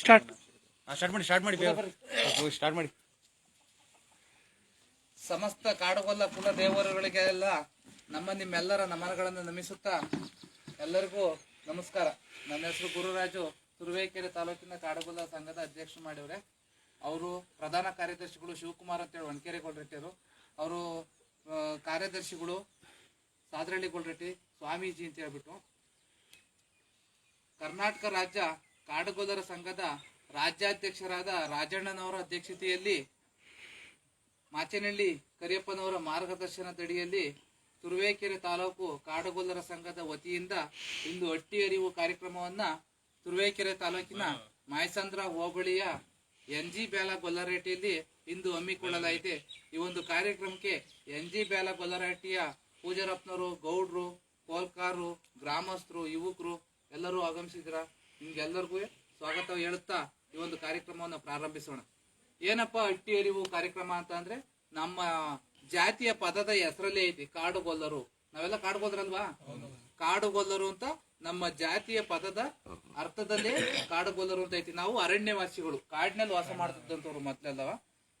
Start. Start ಮಾಡಿ start ಮಾಡಿ start ಮಾಡಿ. ಸಮಸ್ತ ಕಾಡುಗೊಲ್ಲ ಕುಲ ದೇವರುಗಳಿಗೆಲ್ಲ ನಮ್ಮ ನಿಮ್ಮೆಲ್ಲರ ನಮನಗಳನ್ನು ನಮಿಸುತ್ತಾ ಎಲ್ಲರಿಗೂ ನಮಸ್ಕಾರ. ನನ್ನ ಹೆಸರು ಗುರುರಾಜು. ತುರುವೇಕೆರೆ ತಾಲೂಕಿನ ಕಾಡುಗೊಲ್ಲ ಸಂಘದ ಅಧ್ಯಕ್ಷ ಮಾಡಿವ್ರೆ. ಅವರು ಪ್ರಧಾನ ಕಾರ್ಯದರ್ಶಿಗಳು ಶಿವಕುಮಾರ್ ಅಂತೇಳಿ ಒಣಕೆರೆ ಗೊಲ್ರೆಟ್ಟಿಯರು ಅವರು. ಕಾರ್ಯದರ್ಶಿಗಳು ಸಾದ್ರಳ್ಳಿ ಗೋಲ್ರೆಟ್ಟಿ ಸ್ವಾಮೀಜಿ ಅಂತ ಹೇಳ್ಬಿಟ್ಟು. ಕರ್ನಾಟಕ ರಾಜ್ಯ ಕಾಡುಗೊಲ್ಲರ ಸಂಘದ ರಾಜ್ಯಾಧ್ಯಕ್ಷರಾದ ರಾಜಣ್ಣನವರ ಅಧ್ಯಕ್ಷತೆಯಲ್ಲಿ ಮಾಚೇನಹಳ್ಳಿ ಕರಿಯಪ್ಪನವರ ಮಾರ್ಗದರ್ಶನದಡಿಯಲ್ಲಿ ತುರುವೇಕೆರೆ ತಾಲೂಕು ಕಾಡುಗೊಲ್ಲರ ಸಂಘದ ವತಿಯಿಂದ ಇಂದು ಅಟ್ಟಿ ಅರಿವು ಕಾರ್ಯಕ್ರಮವನ್ನ ತುರುವೇಕೆರೆ ತಾಲೂಕಿನ ಮಾಯಸಂದ್ರ ಹೋಬಳಿಯ ಎನ್ ಜಿ ಬ್ಯಾಲ ಗೊಲ್ಲರಹಟ್ಟಿಯಲ್ಲಿ ಇಂದು ಹಮ್ಮಿಕೊಳ್ಳಲಾಯಿತು. ಈ ಒಂದು ಕಾರ್ಯಕ್ರಮಕ್ಕೆ ಎನ್ ಜಿ ಬ್ಯಾಲ ಗೊಲ್ಲರಹಟ್ಟಿಯ ಪೂಜಾರಪ್ಪನವರು, ಗೌಡ್ರು, ಕೋಲ್ಕಾರು, ಗ್ರಾಮಸ್ಥರು, ಯುವಕರು ಎಲ್ಲರೂ ಆಗಮಿಸಿದ್ರ? ನಿಮ್ಗೆಲ್ಲರಿಗೂ ಸ್ವಾಗತ ಹೇಳುತ್ತಾ ಈ ಒಂದು ಕಾರ್ಯಕ್ರಮವನ್ನು ಪ್ರಾರಂಭಿಸೋಣ. ಏನಪ್ಪ ಅಟ್ಟಿ ಅರಿವು ಕಾರ್ಯಕ್ರಮ ಅಂತ ಅಂದ್ರೆ ನಮ್ಮ ಜಾತಿಯ ಪದದ ಹೆಸರಲ್ಲೇ ಐತಿ ಕಾಡುಗೊಲ್ಲರು. ನಾವೆಲ್ಲ ಕಾಡುಗೊಲ್ಲರಲ್ವಾ? ಕಾಡುಗೊಲ್ಲರು ಅಂತ ನಮ್ಮ ಜಾತಿಯ ಪದದ ಅರ್ಥದಲ್ಲೇ ಕಾಡುಗೊಲ್ಲರು ಅಂತ ಐತಿ. ನಾವು ಅರಣ್ಯವಾಸಿಗಳು. ಕಾಡಿನಲ್ಲಿ ವಾಸ ಮಾಡ್ತಿದ್ದಂಥವ್ರು ಮೊದ್ಲೆಲ್ಲವ.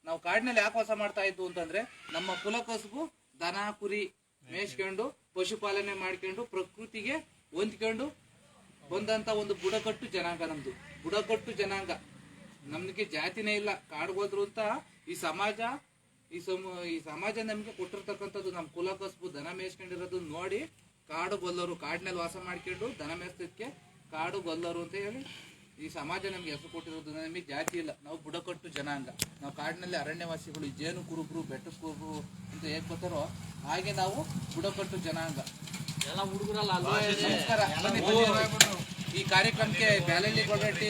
ನಾವು ಕಾಡಿನಲ್ಲಿ ಯಾಕೆ ವಾಸ ಮಾಡ್ತಾ ಇದ್ವು ಅಂತಂದ್ರೆ ನಮ್ಮ ಕುಲಕಸುಬು ದನ, ಕುರಿ ಮೇಯ್ಸ್ಕೊಂಡು ಪಶುಪಾಲನೆ ಮಾಡ್ಕೊಂಡು ಪ್ರಕೃತಿಗೆ ಹೊಂದ್ಕೊಂಡು ಬಂದಂತ ಒಂದು ಬುಡಕಟ್ಟು ಜನಾಂಗ ನಮ್ದು. ಬುಡಕಟ್ಟು ಜನಾಂಗ. ನಮ್ಗೆ ಜಾತಿನೇ ಇಲ್ಲ. ಕಾಡ್ಗೋದ್ರು ಅಂತ ಈ ಸಮಾಜ ಈ ಸಮ ಈ ಸಮಾಜ ನಮ್ಗೆ ಕೊಟ್ಟಿರ್ತಕ್ಕಂಥದ್ದು ನಮ್ ಕುಲ ಕಸ್ಬು ದನ ಮೇಯಿಸ್ಕೊಂಡಿರೋದು ನೋಡಿ ಕಾಡು ಗೊಲ್ಲರು ಕಾಡಿನಲ್ಲಿ ವಾಸ ಮಾಡ್ಕೊಂಡು ದನ ಮೇಯ್ಸೋದಕ್ಕೆ ಕಾಡು ಗೊಲ್ಲರು ಅಂತ ಹೇಳಿ ಈ ಸಮಾಜ ನಮ್ಗೆ ಹೆಸರು ಕೊಟ್ಟಿರೋದು. ನಮಗೆ ಜಾತಿ ಇಲ್ಲ. ನಾವು ಬುಡಕಟ್ಟು ಜನಾಂಗ. ನಾವು ಕಾಡಿನಲ್ಲಿ ಅರಣ್ಯವಾಸಿಗಳು ಜೇನು ಕುರುಬರು ಬೆಟ್ಟ ಕುರುಬರು ಅಂತ ಹೇಗೆ ಬರ್ತಾರೋ ಹಾಗೆ ನಾವು ಬುಡಕಟ್ಟು ಜನಾಂಗ. ಎಲ್ಲ ಹುಡುಗರಲ್ಲ ಕಾರ್ಯಕ್ರಮಕ್ಕೆ ಬ್ಯಾಲಳ್ಳಿ ಗೊಡ್ರಟ್ಟಿ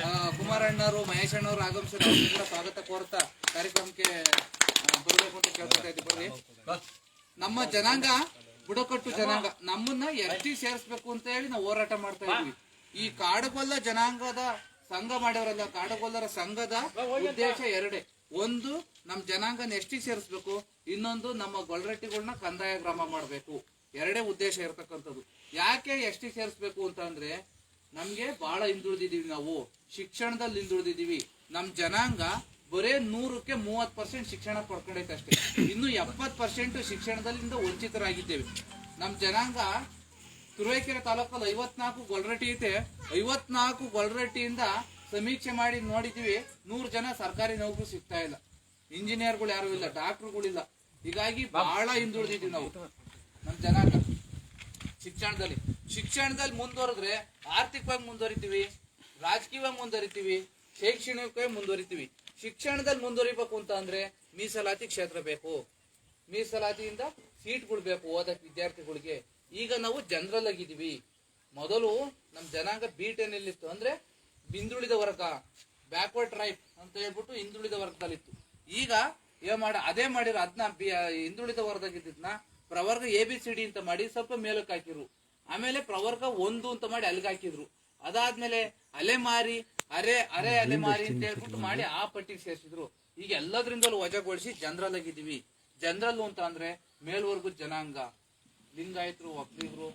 ಆ, ಕುಮಾರಣ್ಣವರು ಮಹೇಶ್ ಅಣ್ಣವರು ಆಗಮಿಸಿದ ಸ್ವಾಗತ ಕೋರ್ತಾ ಕಾರ್ಯಕ್ರಮಕ್ಕೆ ಬರಬೇಕು ಅಂತ ಕೇಳ್ಕೊತಾ ಇದ್ದೀವಿ. ಬರ್ರಿ. ನಮ್ಮ ಜನಾಂಗ ಬುಡಕಟ್ಟು ಜನಾಂಗ ನಮ್ಮನ್ನ ಎಷ್ಟಿ ಸೇರಿಸ್ಬೇಕು ಅಂತ ಹೇಳಿ ನಾವು ಹೋರಾಟ ಮಾಡ್ತಾ ಇದ್ವಿ ಈ ಕಾಡುಗೊಲ್ಲ ಜನಾಂಗದ ಸಂಘ ಮಾಡ್ಯವರಲ್ಲ ಕಾಡುಗೊಲ್ಲರ ಸಂಘದ ಉದ್ದೇಶ ಎರಡೇ. ಒಂದು ನಮ್ಮ ಜನಾಂಗನ ಎಷ್ಟಿ ಸೇರಿಸ್ಬೇಕು ಇನ್ನೊಂದು ನಮ್ಮ ಗೊಲ್ರಟ್ಟಿಗಳನ್ನ ಕಂದಾಯ ಗ್ರಾಮ ಮಾಡಬೇಕು. ಎರಡೇ ಉದ್ದೇಶ ಇರತಕ್ಕಂಥದ್ದು. ಯಾಕೆ ಎಷ್ಟಿ ಸೇರಿಸ್ಬೇಕು ಅಂತ ಅಂದ್ರೆ ನಮ್ಗೆ ಬಹಳ ಹಿಂದುಳಿದಿದ್ದೀವಿ ನಾವು. ಶಿಕ್ಷಣದಲ್ಲಿ ಹಿಂದುಳಿದಿದ್ದೀವಿ. ನಮ್ ಜನಾಂಗ ಬರೇ ನೂರಕ್ಕೆ ಮೂವತ್ ಪರ್ಸೆಂಟ್ ಶಿಕ್ಷಣ ಪಡ್ಕೊಂಡೈತೆ ಅಷ್ಟೇ. ಇನ್ನು ಎಪ್ಪತ್ ಪರ್ಸೆಂಟ್ ಶಿಕ್ಷಣದಲ್ಲಿಂದ ವಂಚಿತರಾಗಿದ್ದೇವೆ. ನಮ್ ಜನಾಂಗ ತುರುವೇಕೆರೆ ತಾಲೂಕಲ್ಲಿ ಐವತ್ನಾಲ್ಕು ಗೊಲ್ರಟ್ಟಿ ಐತೆ. ಐವತ್ನಾಲ್ಕು ಗೊಲ್ರಟ್ಟಿಯಿಂದ ಸಮೀಕ್ಷೆ ಮಾಡಿ ನೋಡಿದೀವಿ ನೂರು ಜನ ಸರ್ಕಾರಿ ನೌಕರಿ ಸಿಗ್ತಾ ಇಲ್ಲ. ಇಂಜಿನಿಯರ್ಗಳು ಯಾರು ಇಲ್ಲ ಡಾಕ್ಟರ್ಗಳಿಲ್ಲ ಹೀಗಾಗಿ ಬಹಳ ಹಿಂದುಳಿದಿದ್ದೀವಿ ನಾವು. ನಮ್ ಜನಾಂಗ ಶಿಕ್ಷಣದಲ್ಲಿ. ಶಿಕ್ಷಣದಲ್ಲಿ ಮುಂದುವರೆದ್ರೆ ಆರ್ಥಿಕವಾಗಿ ಮುಂದುವರಿತೀವಿ, ರಾಜಕೀಯವಾಗಿ ಮುಂದುವರಿತೀವಿ, ಶೈಕ್ಷಣಿಕವಾಗಿ ಮುಂದುವರಿತೀವಿ. ಶಿಕ್ಷಣದಲ್ಲಿ ಮುಂದುವರಿಬೇಕು ಅಂತ ಅಂದ್ರೆ ಮೀಸಲಾತಿ ಕ್ಷೇತ್ರ ಬೇಕು. ಮೀಸಲಾತಿಯಿಂದ ಸೀಟ್ಗಳು ಬೇಕು ಓದಕ್ಕೆ ವಿದ್ಯಾರ್ಥಿಗಳಿಗೆ. ಈಗ ನಾವು ಜನರಲ್ ಆಗಿದ್ದೀವಿ. ಮೊದಲು ನಮ್ಮ ಜನಾಂಗ ಬಿ ಟೆನ್ ಇತ್ತು ಅಂದ್ರೆ ಹಿಂದುಳಿದ ವರ್ಗ ಬ್ಯಾಕ್ವರ್ಡ್ ರೈಟ್ ಅಂತ ಹೇಳ್ಬಿಟ್ಟು ಹಿಂದುಳಿದ ವರ್ಗದಲ್ಲಿತ್ತು. ಈಗ ಏ ಮಾಡ, ಅದೇ ಮಾಡಿರೋ ಅದನ್ನ ಹಿಂದುಳಿದ ವರ್ಗದಾಗಿದ್ದನ್ನ ಪ್ರವರ್ಗ ಎ ಬಿ ಸಿ ಡಿ ಅಂತ ಮಾಡಿ ಸ್ವಲ್ಪ ಮೇಲಕ್ಕೆ ಹಾಕಿರು. ಆಮೇಲೆ ಪ್ರವರ್ಗ ಒಂದು ಅಂತ ಮಾಡಿ ಅಲ್ಲಿಗೆ ಹಾಕಿದ್ರು. ಅದಾದ್ಮೇಲೆ ಅಲೆಮಾರಿ ಅರೆ ಅರೆ ಅಲೆಮಾರಿ ಅಂತ ಹೇಳ್ಬಿಟ್ಟು ಮಾಡಿ ಆ ಪಟ್ಟಿಗೆ ಸೇರಿಸಿದ್ರು. ಈಗ ಎಲ್ಲದ್ರಿಂದಲೂ ವಜಾಗೊಳಿಸಿ ಜನರಲ್ ಆಗಿದ್ದೀವಿ. ಜನರಲ್ ಅಂತ ಅಂದ್ರೆ ಮೇಲ್ವರ್ಗದ ಜನಾಂಗ. ಲಿಂಗಾಯತರು ಒಕ್ಕಲಿಗರು